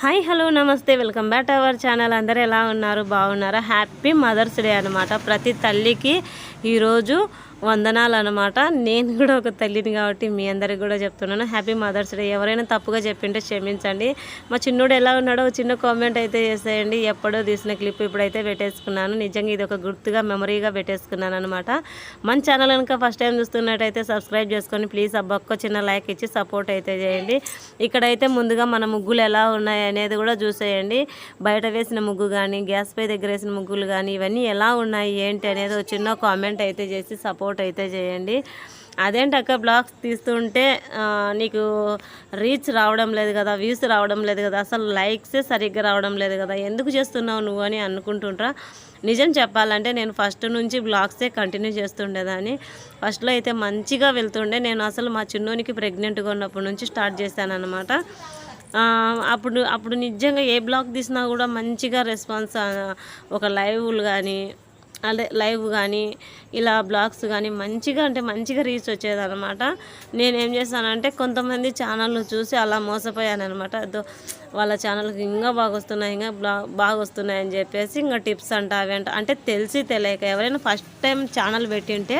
Hi hello నమస్తే welcome back to our channel. అందరూ ఎలా ఉన్నారు? బాగున్నారా? హ్యాపీ మదర్స్ డే అనమాట ప్రతి తల్లికి ఈరోజు వందనాలు అనమాట నేను కూడా ఒక తల్లిని కాబట్టి మీ అందరికి కూడా చెప్తున్నాను. హ్యాపీ మదర్స్ డే ఎవరైనా తప్పుగా చెప్పింటే క్షమించండి. మా చిన్నోడు ఎలా ఉన్నాడో ఒక చిన్న కామెంట్ అయితే చేసేయండి. ఎప్పుడో తీసిన క్లిప్ ఇప్పుడైతే పెట్టేసుకున్నాను. నిజంగా ఇది ఒక గుర్తుగా మెమరీగా పెట్టేసుకున్నాను అనమాట మన ఛానల్ కనుక ఫస్ట్ టైం చూస్తున్నట్టయితే సబ్స్క్రైబ్ చేసుకొని ప్లీజ్ అబ్బొక్క చిన్న లైక్ ఇచ్చి సపోర్ట్ అయితే చేయండి. ఇక్కడైతే ముందుగా మన ముగ్గులు ఎలా ఉన్నాయి అనేది కూడా చూసేయండి. బయట వేసిన ముగ్గు కానీ గ్యాస్ పై దగ్గర వేసిన ముగ్గులు కానీ ఇవన్నీ ఎలా ఉన్నాయి ఏంటి అనేది ఒక చిన్న కామెంట్ అయితే చేసి సపోర్ట్ అయితే చేయండి. అదేంటక్క బ్లాగ్స్ తీస్తుంటే నీకు రీచ్ రావడం లేదు కదా వ్యూస్ రావడం లేదు కదా అసలు లైక్సే సరిగ్గా రావడం లేదు కదా ఎందుకు చేస్తున్నావు నువ్వు అని అనుకుంటుంటా నిజం చెప్పాలంటే నేను ఫస్ట్ నుంచి బ్లాగ్సే కంటిన్యూ చేస్తుండేదాన్ని. ఫస్ట్లో అయితే మంచిగా వెళ్తుండే. నేను అసలు మా చిన్నోనికి ప్రెగ్నెంట్గా ఉన్నప్పటి నుంచి స్టార్ట్ చేశాను అనమాట అప్పుడు అప్పుడు నిజంగా ఏ బ్లాగ్ తీసినా కూడా మంచిగా రెస్పాన్స్ ఒక లైవ్లు కానీ అదే లైవ్ కానీ ఇలా బ్లాగ్స్ కానీ మంచిగా అంటే మంచిగా రీచ్ వచ్చేదన్నమాట. నేనేం చేశానంటే కొంతమంది ఛానళ్ళు చూసి అలా మోసపోయాను అనమాట అదో వాళ్ళ ఛానల్కి ఇంకా బాగా వస్తున్నాయి ఇంకా బాగా వస్తున్నాయి అని చెప్పేసి ఇంకా టిప్స్ అంట అవి అంట. అంటే తెలిసి తెలియక ఎవరైనా ఫస్ట్ టైం ఛానల్ పెట్టింటే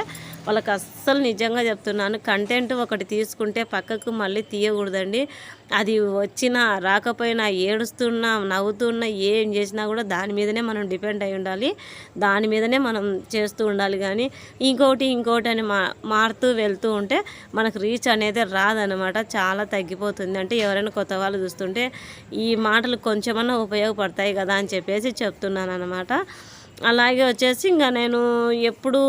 వాళ్ళకి అస్సలు నిజంగా చెప్తున్నాను. కంటెంట్ ఒకటి తీసుకుంటే పక్కకు మళ్ళీ తీయకూడదండి. అది వచ్చినా రాకపోయినా ఏడుస్తున్నా నవ్వుతున్నా ఏం చేసినా కూడా దాని మీదనే మనం డిపెండ్ అయి ఉండాలి. దాని మీదనే మనం చేస్తూ ఉండాలి కానీ ఇంకోటి ఇంకోటి అని మా మారుతూ వెళ్తూ ఉంటే మనకు రీచ్ అనేది రాదనమాట చాలా తగ్గిపోతుంది. అంటే ఎవరైనా కొత్త వాళ్ళు చూస్తుంటే ఈ మాటలు కొంచెమన్నా ఉపయోగపడతాయి కదా అని చెప్పేసి చెప్తున్నాను అనమాట అలాగే వచ్చేసి ఇంకా నేను ఎప్పుడు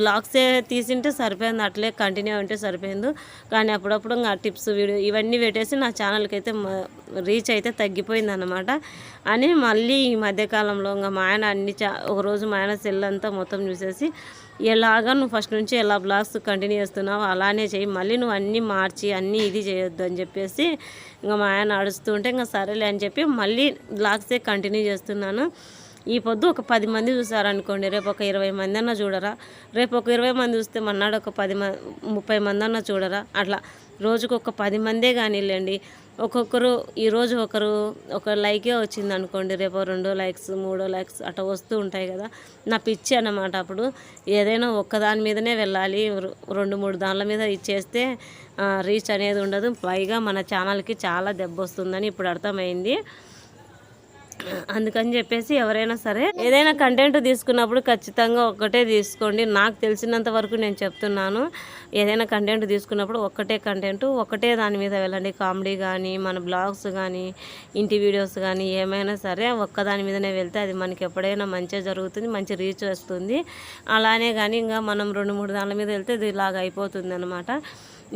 బ్లాగ్సే తీసింటే సరిపోయింది అట్లే కంటిన్యూ ఉంటే సరిపోయింది. కానీ అప్పుడప్పుడు ఇంకా టిప్స్ వీడియో ఇవన్నీ పెట్టేసి నా ఛానల్కి అయితే రీచ్ అయితే తగ్గిపోయింది అనమాట అని మళ్ళీ ఈ మధ్యకాలంలో ఇంకా మా ఆయన అన్ని చా ఒకరోజు మా ఆయన సెల్ అంతా మొత్తం చూసేసి ఎలాగా నువ్వు ఫస్ట్ నుంచి ఎలా బ్లాగ్స్ కంటిన్యూ చేస్తున్నావు అలానే చేయి మళ్ళీ నువ్వు అన్నీ మార్చి అన్నీ ఇది చేయొద్దు అని చెప్పేసి ఇంకా మా ఆయన అడుస్తుంటే ఇంకా సరేలే అని చెప్పి మళ్ళీ బ్లాగ్సే కంటిన్యూ చేస్తున్నాను. ఈ పొద్దు ఒక పది మంది చూసారనుకోండి రేపు ఒక ఇరవై మంది అన్న చూడరా? రేపు ఒక ఇరవై మంది చూస్తే మన్నాడు ఒక పది మంది ముప్పై మంది అన్న చూడరా? అట్లా రోజుకు ఒక పది మందే కానివ్వండి ఒక్కొక్కరు ఈరోజు ఒకరు ఒక లైకే వచ్చింది అనుకోండి రేపు రెండో లైక్స్ మూడో లైక్స్ అట్లా వస్తూ ఉంటాయి కదా? నా పిచ్చి అన్నమాట అప్పుడు. ఏదైనా ఒక్కదాని మీదనే వెళ్ళాలి. రెండు మూడు దానిల మీద ఇచ్చేస్తే రీచ్ అనేది ఉండదు. పైగా మన ఛానల్కి చాలా దెబ్బ వస్తుందని ఇప్పుడు అర్థమైంది. అందుకని చెప్పేసి ఎవరైనా సరే ఏదైనా కంటెంట్ తీసుకున్నప్పుడు ఖచ్చితంగా ఒక్కటే తీసుకోండి. నాకు తెలిసినంత వరకు నేను చెప్తున్నాను. ఏదైనా కంటెంట్ తీసుకున్నప్పుడు ఒక్కటే కంటెంట్ ఒకటే దాని మీద వెళ్ళండి. కామెడీ కానీ మన బ్లాగ్స్ కానీ ఇంటి వీడియోస్ కానీ ఏమైనా సరే ఒక్క దాని మీదనే వెళ్తే అది మనకి ఎప్పుడైనా మంచిగా జరుగుతుంది మంచి రీచ్ వస్తుంది. అలానే కానీ ఇంకా మనం రెండు మూడు దాని మీద వెళ్తే ఇది ఇలాగ అయిపోతుంది అనమాట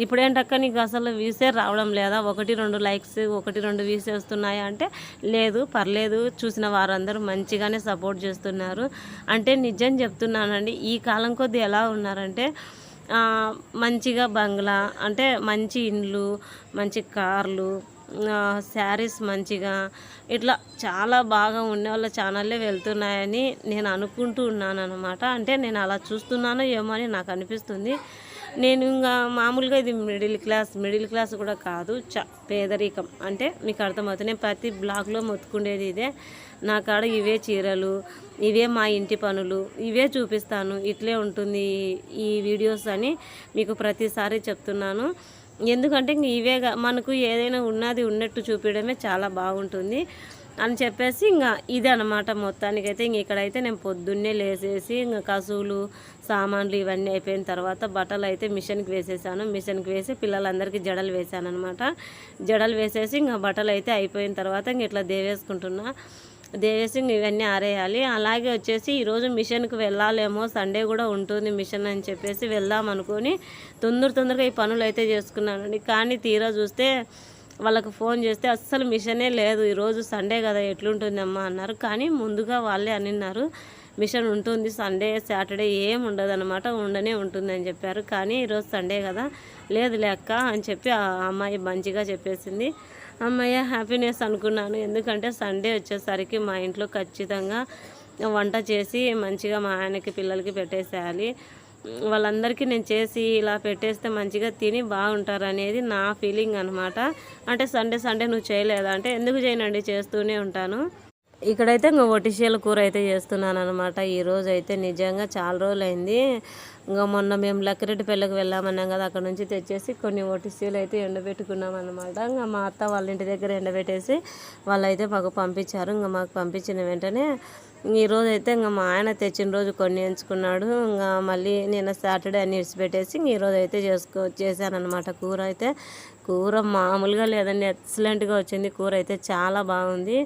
ఇప్పుడేంటక్క నీకు అసలు వీసే రావడం లేదా? ఒకటి రెండు లైక్స్ ఒకటి రెండు వీసే వస్తున్నాయా అంటే లేదు పర్లేదు. చూసిన వారందరూ మంచిగానే సపోర్ట్ చేస్తున్నారు. అంటే నిజం చెప్తున్నానండి ఈ కాలం కొద్ది ఎలా ఉన్నారంటే మంచిగా బంగ్లా అంటే మంచి ఇండ్లు మంచి కార్లు శారీస్ మంచిగా ఇట్లా చాలా బాగా ఉండే వాళ్ళ ఛానల్లే వెళ్తున్నాయని నేను అనుకుంటూ ఉన్నాను అనమాట అంటే నేను అలా చూస్తున్నానో ఏమో అని నాకు అనిపిస్తుంది. నేను ఇంకా మామూలుగా ఇది మిడిల్ క్లాస్ మిడిల్ క్లాస్ కూడా కాదు చ పేదరికం. అంటే మీకు అర్థమవుతుంది. నేను ప్రతి బ్లాగ్లో మొత్తుకుండేది ఇదే. నా కాడ ఇవే చీరలు ఇవే మా ఇంటి పనులు ఇవే చూపిస్తాను. ఇట్లే ఉంటుంది ఈ వీడియోస్ అని మీకు ప్రతిసారి చెప్తున్నాను. ఎందుకంటే ఇంక ఇవే మనకు ఏదైనా ఉన్నది ఉన్నట్టు చూపించడమే చాలా బాగుంటుంది. అని చెప్పేసి ఇంకా ఇదే అనమాట మొత్తానికైతే ఇంక ఇక్కడైతే నేను పొద్దున్నే లేసేసి ఇంకా కసువులు సామాన్లు ఇవన్నీ అయిపోయిన తర్వాత బట్టలు అయితే మిషన్కి వేసేసాను. మిషన్కి వేసి పిల్లలందరికీ జడలు వేసాను అనమాట జడలు వేసేసి ఇంకా బట్టలు అయితే అయిపోయిన తర్వాత ఇంక ఇట్లా దేవేసుకుంటున్నా. దేవేసి ఇవన్నీ ఆరేయాలి. అలాగే వచ్చేసి ఈరోజు మిషన్కి వెళ్ళాలేమో సండే కూడా ఉంటుంది మిషన్ అని చెప్పేసి వెళ్దాం అనుకొని తొందర తొందరగా ఈ పనులు అయితే చేసుకున్నానండి. కానీ తీరా చూస్తే వాళ్ళకు ఫోన్ చేస్తే అస్సలు మిషనే లేదు ఈరోజు సండే కదా ఎట్లుంటుందమ్మా అన్నారు. కానీ ముందుగా వాళ్ళే అనిన్నారు మిషన్ ఉంటుంది సండే సాటర్డే ఏం ఉండదు అనమాట ఉండనే ఉంటుంది అని చెప్పారు. కానీ ఈరోజు సండే కదా లేదు లెక్క అని చెప్పి ఆ అమ్మాయి మంచిగా చెప్పేసింది. అమ్మాయి హ్యాపీనెస్ అనుకున్నాను. ఎందుకంటే సండే వచ్చేసరికి మా ఇంట్లో ఖచ్చితంగా వంట చేసి మంచిగా మా ఆయనకి పిల్లలకి పెట్టేసేయాలి. వాళ్ళందరికీ నేను చేసి ఇలా పెట్టేస్తే మంచిగా తిని బాగుంటారు అనేది నా ఫీలింగ్ అనమాట అంటే సండే సండే నువ్వు చేయలేదా? అంటే ఎందుకు చేయనండి? చేస్తూనే ఉంటాను. ఇక్కడైతే ఇంకా ఒటిషియల కూర అయితే చేస్తున్నాను అనమాట ఈరోజు అయితే నిజంగా చాలా రోజులు అయింది ఇంకా మొన్న మేము లక్కిరెడ్డి పెళ్ళకి వెళ్ళామన్నాం కదా అక్కడ నుంచి తెచ్చేసి కొన్ని ఒటిషియలు అయితే ఎండబెట్టుకున్నాం అనమాట ఇంకా మా అత్త వాళ్ళ ఇంటి దగ్గర ఎండబెట్టేసి వాళ్ళైతే మాకు పంపించారు. ఇంకా మాకు పంపించిన వెంటనే ఈ అయితే ఇంకా మా ఆయన తెచ్చిన రోజు కొన్ని ఎంచుకున్నాడు. ఇంకా మళ్ళీ నేను సాటర్డే అని ఇడిచిపెట్టేసి ఇంక ఈ అయితే చేసుకో చేశానమాట కూర అయితే. కూర మామూలుగా లేదండి ఎక్సలెంట్గా వచ్చింది. కూర అయితే చాలా బాగుంది.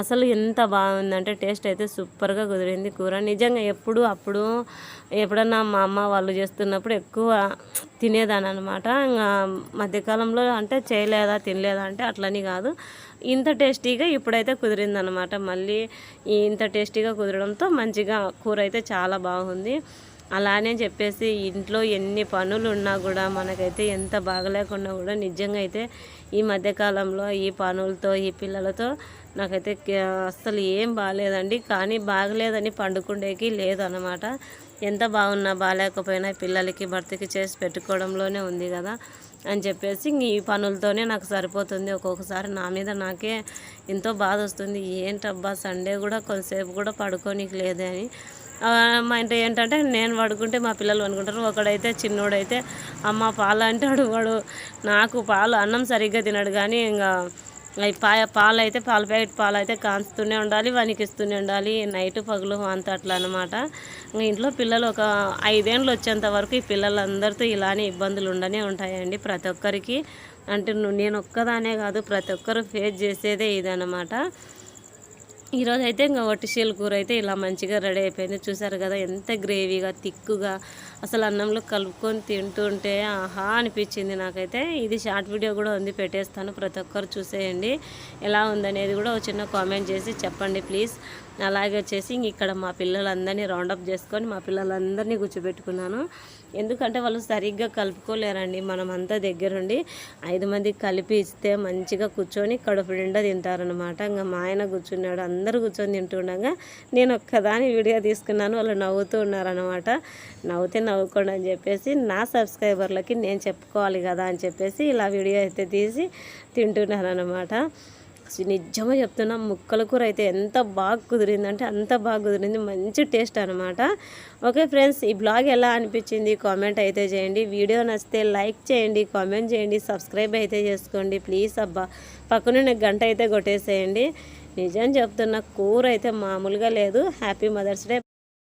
అసలు ఎంత బాగుందంటే టేస్ట్ అయితే సూపర్గా కుదిరింది కూర. నిజంగా ఎప్పుడు అప్పుడు ఎప్పుడన్నా మా అమ్మ వాళ్ళు చేస్తున్నప్పుడు ఎక్కువ తినేదాని అనమాట ఇంకా మధ్యకాలంలో అంటే చేయలేదా తినలేదా అంటే అట్లని కాదు. ఇంత టేస్టీగా ఇప్పుడైతే కుదిరిందనమాట మళ్ళీ ఇంత టేస్టీగా కుదరడంతో మంచిగా కూర అయితే చాలా బాగుంది. అలానే చెప్పేసి ఇంట్లో ఎన్ని పనులు ఉన్నా కూడా మనకైతే ఎంత బాగలేకున్నా కూడా నిజంగా అయితే ఈ మధ్యకాలంలో ఈ పనులతో ఈ పిల్లలతో నాకైతే అస్సలు ఏం బాగాలేదండి కానీ బాగలేదని పండుకుండేకి లేదనమాట ఎంత బాగున్నా బాగాలేకపోయినా పిల్లలకి భర్తకి చేసి పెట్టుకోవడంలోనే ఉంది కదా అని చెప్పేసి ఈ పనులతోనే నాకు సరిపోతుంది. ఒక్కొక్కసారి నా మీద నాకే ఎంతో బాధ వస్తుంది. ఏంటబ్బా సండే కూడా కొంతసేపు కూడా పడుకోనికి లేదే అని. మా ఇంట్లో ఏంటంటే నేను పడుకుంటే మా పిల్లలు అనుకుంటారు ఒకడైతే చిన్నోడైతే అమ్మ పాలు అంటాడు. వాడు నాకు పాలు అన్నం సరిగ్గా తినడు. కానీ ఇంకా పాయ పాలు అయితే పాల ప్యాకెట్ పాలు అయితే కాంచుతూనే ఉండాలి వణికిస్తూనే ఉండాలి. నైట్ పగులు అంత అట్లా అనమాట ఇంట్లో పిల్లలు ఒక ఐదేళ్ళు వచ్చేంత వరకు ఈ పిల్లలందరితో ఇలానే ఇబ్బందులు ఉండనే ఉంటాయండి ప్రతి ఒక్కరికి. అంటే నేను ఒక్కదానే కాదు ప్రతి ఒక్కరు ఫేస్ చేసేదే ఇదనమాట ఈరోజు అయితే ఇంకా వట్టిశీల కూర అయితే ఇలా మంచిగా రెడీ అయిపోయింది. చూసారు కదా ఎంత గ్రేవీగా తిక్కుగా అసలు అన్నంలో కలుపుకొని తింటుంటే ఆహా అనిపించింది నాకైతే. ఇది షార్ట్ వీడియో కూడా ఉంది పెట్టేస్తాను. ప్రతి ఒక్కరు చూసేయండి. ఎలా ఉందనేది కూడా ఒక చిన్న కామెంట్ చేసి చెప్పండి ప్లీజ్. అలాగే వచ్చేసి ఇక్కడ మా పిల్లలందరినీ రౌండప్ చేసుకొని మా పిల్లలందరినీ కూర్చోబెట్టుకున్నాను. ఎందుకంటే వాళ్ళు సరిగ్గా కలుపుకోలేరండి మనం అంతా దగ్గరుండి ఐదు మంది కలిపి ఇస్తే మంచిగా కూర్చొని కడుపు నిండా తింటారనమాట ఇంకా మా ఆయన కూర్చున్నాడు అందరూ కూర్చొని తింటుండగా నేను ఒక్కదాని వీడియో తీసుకున్నాను వాళ్ళు నవ్వుతూ ఉన్నారనమాట నవ్వుతే నవ్వుకోండి అని చెప్పేసి నా సబ్స్క్రైబర్లకి నేను చెప్పుకోవాలి కదా అని చెప్పేసి ఇలా వీడియో అయితే తీసి తింటున్నారనమాట నిజంగా చెప్తున్నా ముక్కల కూర అయితే ఎంత బాగా కుదిరిందంటే అంత బాగా కుదిరింది. మంచి టేస్ట్ అనమాట ఓకే ఫ్రెండ్స్ ఈ బ్లాగ్ ఎలా అనిపించింది కామెంట్ అయితే చేయండి. వీడియో నచ్చితే లైక్ చేయండి కామెంట్ చేయండి సబ్స్క్రైబ్ అయితే చేసుకోండి. ప్లీజ్ అబ్బా పక్కన గంట అయితే కొట్టేసేయండి. నిజం చెప్తున్నా కూర అయితే మామూలుగా లేదు. Happy mother's day.